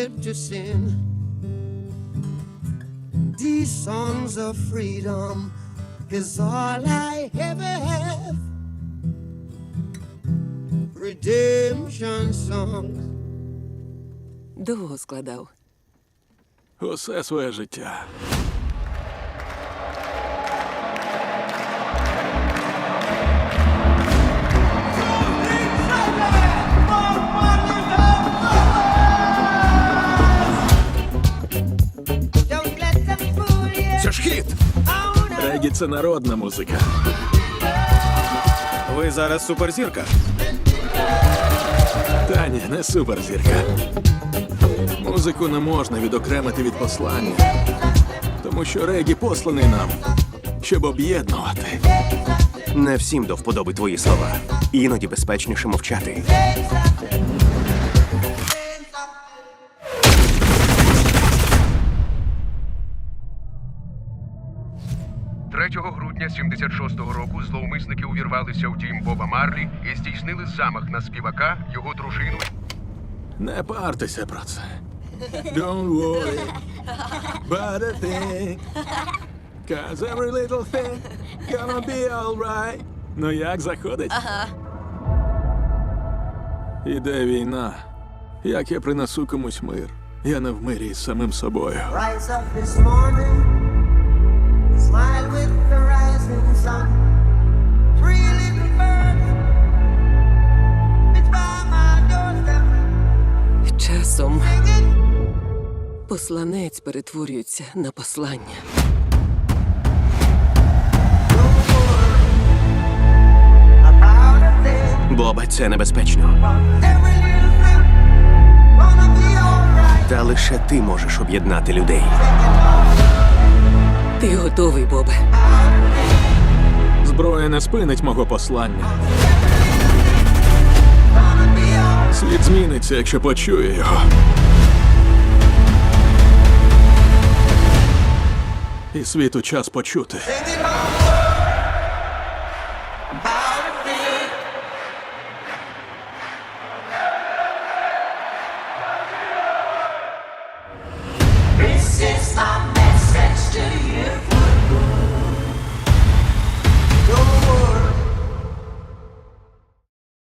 led to sin. These songs of freedom is all I ever have. Redemption songs. Довго складав. Усе своє життя. Ж хіт! Регі це народна музика. Ви зараз суперзірка. Та ні, не суперзірка. Музику не можна відокремити від послання. Тому що регі посланий нам, щоб об'єднувати. Не всім до вподоби твої слова. Іноді безпечніше мовчати. – 3 грудня 76-го року зловмисники увірвалися в дім Боба Марлі і здійснили замах на співака, його дружину Не партеся про це. Don't worry about a thing. Cause every little thing gonna be alright. Ну як заходить? Ага. Іде війна. Як я принесу комусь мир? Я не в мирі з самим собою. Rise up this morning, посланець перетворюється на послання. Бобе, це небезпечно. Та лише ти можеш об'єднати людей. Ти готовий, Бобе. Зброя не спинить мого послання. Світ зміниться, якщо почує його. І світу час почути. This is my